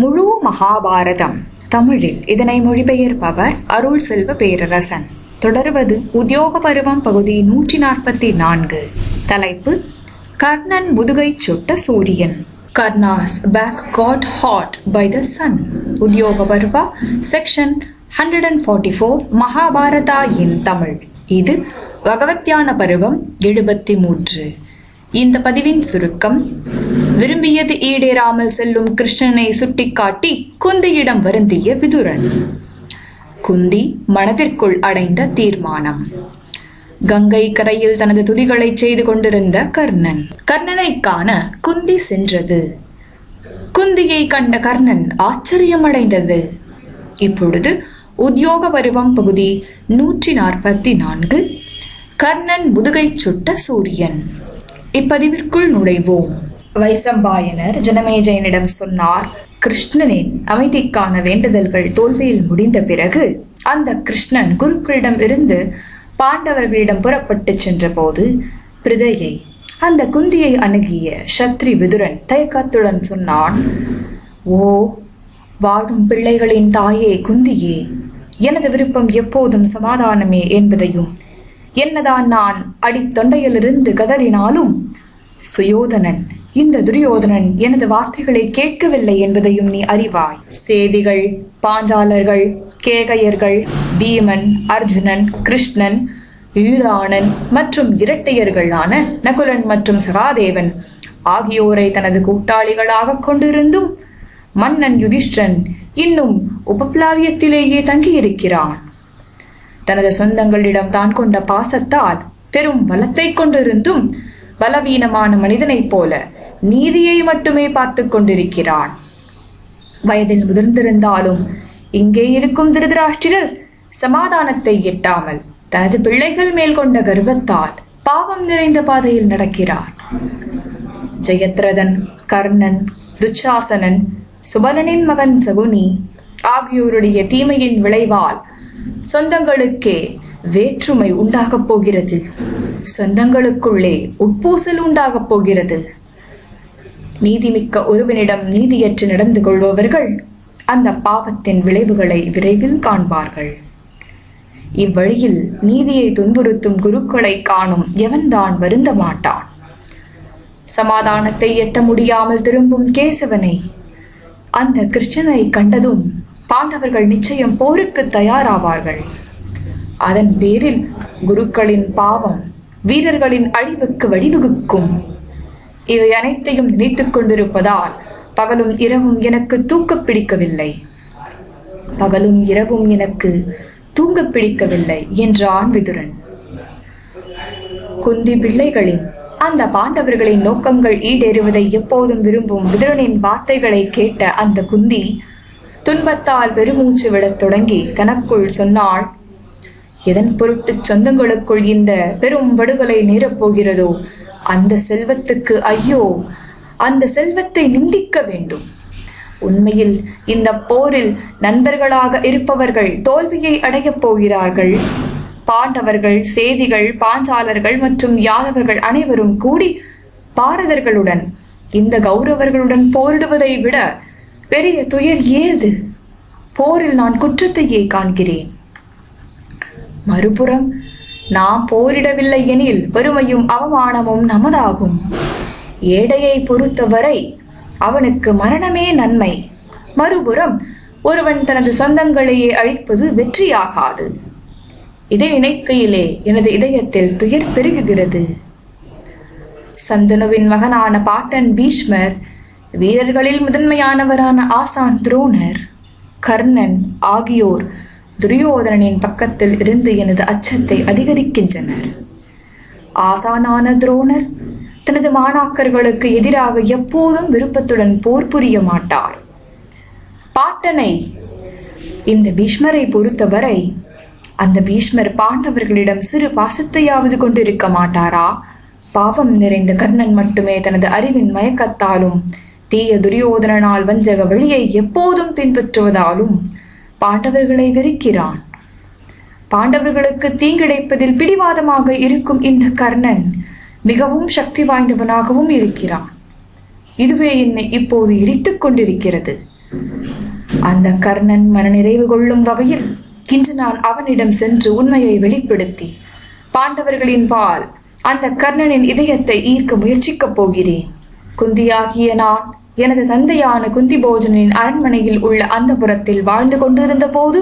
முழு மகாபாரதம். தமிழில் இதனை மொழிபெயர்ப்பவர் அருள் செல்வ பேரரசன். தொடர்வது உத்தியோக பருவம் பகுதி நூற்றி நாற்பத்தி நான்கு தலைப்பு கர்ணன் முதுகை சுட்ட சூரியன். Karna's back got hot by the sun Udyoga Parva section hundred and forty four Mahabharata in Tamil. இது பகவத்யான பருவம் எழுபத்தி மூன்று. இந்த பதிவின் சுருக்கம் விரும்பியது ஈடேறாமல் செல்லும் கிருஷ்ணனை சுட்டிக்காட்டி குந்தியிடம் வருந்திய விதுரன். குந்தி மனதிற்குள் அடைந்த தீர்மானம். கங்கை கரையில் தனது துதிகளை செய்து கொண்டிருந்த கர்ணன். கர்ணனை காண குந்தி சென்றது. குந்தியை கண்ட கர்ணன் ஆச்சரியமடைந்தது. இப்பொழுது உத்தியோக பருவம் பகுதி நூற்றி நாற்பத்தி நான்கு. கர்ணன் முதுகை சுட்ட சூரியன். இப்பதிவிற்குள் நுழைவோம். வைசம்பாயனர் ஜனமேஜயனிடம் சொன்னார் கிருஷ்ணனின் அமைதிக்கான வேண்டுதல்கள் தோல்வியில் முடிந்த பிறகு அந்த கிருஷ்ணன் குருக்களிடம் இருந்து பாண்டவர்களிடம் புறப்பட்டு சென்றபோது பிரிதையை அந்த குந்தியை அணுகிய சத்ரி விதுரன் தயக்கத்துடன் சொன்னான் ஓ வாழும் பிள்ளைகளின் தாயே குந்தியே எனது விருப்பம் எப்போதும் சமாதானமே என்பதையும் என்னதான் நான் அடித்தொண்டையிலிருந்து கதறினாலும் சுயோதனன் இந்த துரியோதனன் எனது வார்த்தைகளை கேட்கவில்லை என்பதையும் நீ அறிவாய். சேதிகள் பாஞ்சாலர்கள் கேகையர்கள் பீமன் அர்ஜுனன் கிருஷ்ணன் ஈழானன் மற்றும் இரட்டையர்களான நகுலன் மற்றும் சகாதேவன் ஆகியோரை தனது கூட்டாளிகளாக கொண்டிருந்தும் மன்னன் யுதிஷ்டன் இன்னும் உபப்ளாவியத்திலேயே தங்கியிருக்கிறான். தனது சொந்தங்களிடம் தான் கொண்ட பாசத்தால் பெரும் பலத்தை கொண்டிருந்தும் பலவீனமான மனிதனைப் போல நீதியை மட்டுமே பார்த்து கொண்டிருக்கிறான். வயதில் முதிர்ந்திருந்தாலும் இங்கே இருக்கும் திருதராஷ்டிரர் சமாதானத்தை எட்டாமல் தனது பிள்ளைகள் மேல் கொண்ட கர்வத்தால் பாவம் நிறைந்த பாதையில் நடக்கிறார். ஜெயத்ரதன் கர்ணன் துச்சாசனன் சுபலனின் மகன் சகுனி ஆகியோருடைய தீமையின் விளைவால் சொந்தங்களுக்கே வேற்றுமை உண்டாகப் போகிறது. சொந்தங்களுக்குள்ளே உட்பூசல் உண்டாகப் போகிறது. நீதிமிக்க ஒருவனிடம் நீதியற்று நடந்து கொள்பவர்கள் அந்த பாவத்தின் விளைவுகளை விரைவில் காண்பார்கள். இவ்வழியில் நீதியை துன்புறுத்தும் குருக்களை காணும் எவன்தான் வருந்த மாட்டான்? சமாதானத்தை எட்ட முடியாமல் திரும்பும் கேசவனை அந்த கிருஷ்ணனை கண்டதும் பாண்டவர்கள் நிச்சயம் போருக்கு தயாராவார்கள். அதன் பேரில் குருக்களின் பாவம் வீரர்களின் அழிவுக்கு வழிவகுக்கும். இவை அனைத்தையும் நினைத்துக் கொண்டிருப்பதால் பகலும் இரவும் எனக்கு தூக்க பிடிக்கவில்லை. பகலும் இரவும் எனக்கு தூங்கப் பிடிக்கவில்லை என்றான் விதுரன். குந்தி பிள்ளைகளின் அந்த பாண்டவர்களின் நோக்கங்கள் ஈடேறுவதை எப்போதும் விரும்பும் விதுரனின் வார்த்தைகளை கேட்ட அந்த குந்தி துன்பத்தால் பெருமூச்சு விடத் தொடங்கி தனக்குள் சொன்னாள் எதன் பொருட்டு சொந்தங்களுக்குள் இந்த பெரும் படுகொலை நேரப்போகிறதோ அந்த செல்வத்துக்கு ஐயோ அந்த செல்வத்தை நிந்திக்க வேண்டும். உண்மையில் இந்த போரில் நண்பர்களாக இருப்பவர்கள் தோல்வியை அடையப் போகிறார்கள். பாண்டவர்கள் சேதிகள் பாஞ்சாலர்கள் மற்றும் யாதவர்கள் அனைவரும் கூடி பாரதர்களுடன் இந்த கௌரவர்களுடன் போரிடுவதை விட பெரிய துயர் ஏது? போரில் நான் குற்றத்தையே காண்கிறேன். மறுபுறம் நாம் போரிடவில்லை எனில் பெருமையும் அவமானமும் நமதாகும். ஏடையை பொறுத்தவரை அவனுக்கு மரணமே நன்மை. மறுபுறம் ஒருவன் தனது சொந்தங்களையே அழிப்பது வெற்றியாகாது. இதை நினைக்கையிலே எனது இதயத்தில் துயர் பெருகுகிறது. சந்தனுவின் மகனான பாட்டன் பீஷ்மர் வீரர்களில் முதன்மையானவரான ஆசான் துரோணர் கர்ணன் ஆகியோர் துரியோதனனின் பக்கத்தில் இருந்து எனது அச்சத்தை அதிகரிக்கின்றனர். ஆசானான துரோணர் தனது மாணாக்கர்களுக்கு எதிராக எப்போதும் விருப்பத்துடன் போர் புரிய மாட்டார். பாட்டனை இந்த பீஷ்மரை பொறுத்தவரை அந்த பீஷ்மர் பாண்டவர்களிடம் சிறு பாசத்தையாவது கொண்டிருக்க மாட்டாரா? பாவம் நிறைந்த கர்ணன் மட்டுமே தனது அறிவின் மயக்கத்தாலும் தீய துரியோதனனால் வஞ்சக வழியை எப்போதும் பின்பற்றுவதாலும் பாண்டவர்களை வெறுக்கிறான். பாண்டவர்களுக்கு தீங்கிழைப்பதில் பிடிவாதமாக இருக்கும் இந்த கர்ணன் மிகவும் சக்தி வாய்ந்தவனாகவும் இருக்கிறான். இதுவே என்னை இப்போது எரித்துக் கொண்டிருக்கிறது. அந்த கர்ணன் மனநிறைவு கொள்ளும் வகையில் இன்று நான் அவனிடம் சென்று உண்மையை வெளிப்படுத்தி பாண்டவர்களின் பால் அந்த கர்ணனின் இதயத்தை ஈர்க்க முயற்சிக்கப் போகிறேன். குந்தியாகிய நான் எனது தந்தையான குந்தி போஜனின் அரண்மனையில் உள்ள அந்த புறத்தில் வாழ்ந்து கொண்டிருந்த போது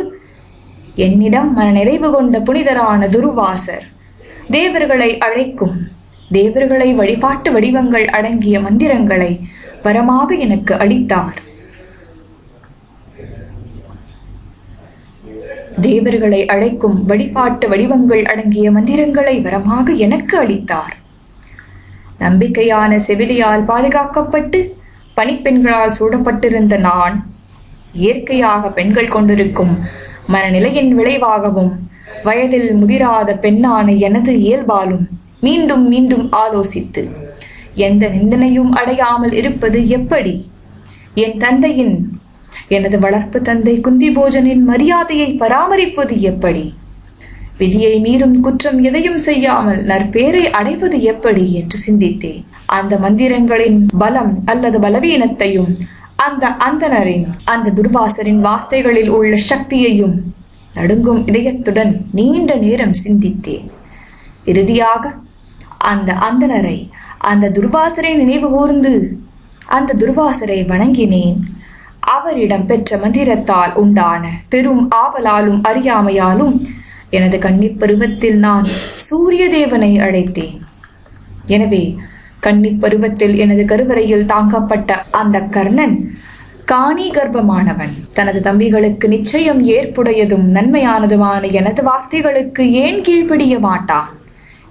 என்னிடம் மனநிறைவு கொண்ட புனிதரான துருவாசர் தேவர்களை அழைக்கும் தேவர்களை வழிபாட்டு வடிவங்கள் அடங்கிய மந்திரங்களை வரமாக எனக்கு அளித்தார். தேவர்களை அழைக்கும் வழிபாட்டு வடிவங்கள் அடங்கிய மந்திரங்களை வரமாக எனக்கு அளித்தார். நம்பிக்கையான செவிலியால் பாதுகாக்கப்பட்டு பணிப்பெண்களால் சூடப்பட்டிருந்த நான் இயற்கையாக பெண்கள் கொண்டிருக்கும் மனநிலையின் விளைவாகவும் வயதில் முதிராத பெண்ணான எனது இயல்பாலும் மீண்டும் மீண்டும் ஆலோசித்து எந்த நிந்தனையும் அடையாமல் இருப்பது எப்படி? என் தந்தையின் எனது வளர்ப்பு தந்தை குந்தி போஜனின் மரியாதையை பராமரிப்பது எப்படி? விதியை மீறும் குற்றம் எதையும் செய்யாமல் நற்பேரை அடைவது எப்படி என்று சிந்தித்தேன். அந்த மந்திரங்களின் பலம் அல்லது பலவீனத்தையும் அந்த அந்தனரின் அந்த துர்வாசரின் வார்த்தைகளில் உள்ள சக்தியையும் நடுங்கும் இதயத்துடன் நீண்ட நேரம் சிந்தித்தேன். இறுதியாக அந்த அந்தனரை அந்த துர்வாசரை நினைவு கூர்ந்து அந்த துர்வாசரை வணங்கினேன். அவரிடம் பெற்ற மந்திரத்தால் உண்டான பெரும் ஆவலாலும் அறியாமையாலும் எனது கன்னிப் பருவத்தில் நான் சூரிய தேவனை அழைத்தேன் எனவே கன்னிப் பருவத்தில் எனது கருவறையில் தாங்கப்பட்ட அந்த கர்ணன் காணி கர்ப்பமானவன். தனது தம்பிகளுக்கு நிச்சயம் ஏற்புடையதும் நன்மையானதுமான எனது வார்த்தைகளுக்கு ஏன் கீழ்ப்படிய மாட்டான்?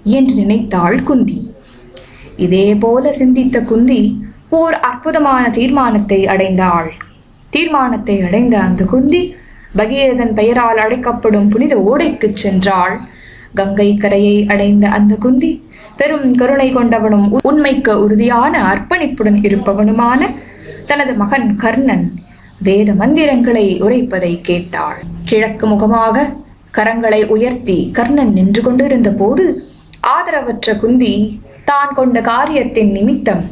என்று நினைத்தாள் குந்தி. இதே போல சிந்தித்த குந்தி ஓர் அற்புதமான தீர்மானத்தை அடைந்தாள். தீர்மானத்தை அடைந்த அந்த குந்தி பகீரதன் பெயரால் அழைக்கப்படும் புனித ஓடைக்குச் சென்றாள். கங்கை கரையை அடைந்த அந்த குந்தி பெரும் கருணை கொண்டவனும் உண்மைக்கு உறுதியான அர்ப்பணிப்புடன் இருப்பவனுமான தனது மகன் கர்ணன் வேத மந்திரங்களை உரைப்பதை கேட்டாள். கிழக்கு முகமாக கரங்களை உயர்த்தி கர்ணன் நின்று கொண்டிருந்த போது ஆதரவற்ற குந்தி தான் கொண்ட காரியத்தின் நிமித்தம்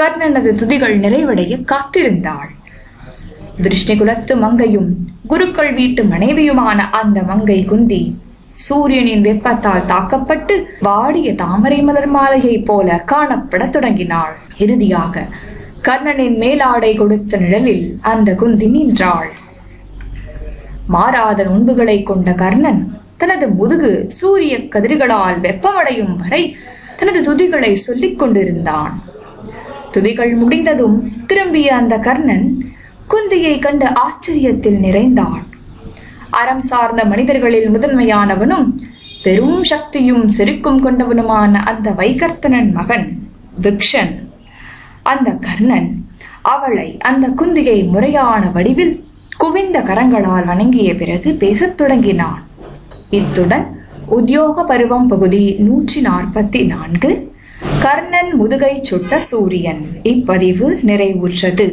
கர்ணனது துதிகள் நிறைவடைய காத்திருந்தாள். விருஷ்ணி குலத்து மங்கையும் குருக்கள் வீட்டு மனைவியுமான அந்த மங்கை குந்தி சூரியனின் வெப்பத்தால் தாக்கப்பட்டு வாடிய தாமரை மலர் மாலையைப் போல காணப்படத் தொடங்கினாள். இறுதியாக கர்ணனின் மேலாடை கொடுத்த நிழலில் அந்த குந்தி நின்றாள். மாறாத நுண்புகளை கொண்ட கர்ணன் தனது முதுகு சூரிய கதிர்களால் வெப்பமடையும் வரை தனது துதிகளை சொல்லிக் கொண்டிருந்தான். துதிகள் முடிந்ததும் திரும்பிய அந்த கர்ணன் குந்தியை கண்டு ஆச்சரியத்தில் நிறைந்தான். அறம் சார்ந்த மனிதர்களில் முதன்மையானவனும் பெரும் சக்தியும் செருக்கும் கொண்டவனுமான அந்த வைகர்த்தனன் மகன் விக்ஷன். அந்த கர்ணன் அவளை அந்த குந்தியை முறையான வடிவில் குவிந்த கரங்களால் வணங்கிய பிறகு பேசத் தொடங்கினான். இத்துடன் உத்தியோக பருவம் பகுதி நூற்றி நாற்பத்தி நான்கு கர்ணன் முதுகை சுட்ட சூரியன். இப்பதிவு நிறைவுற்றது.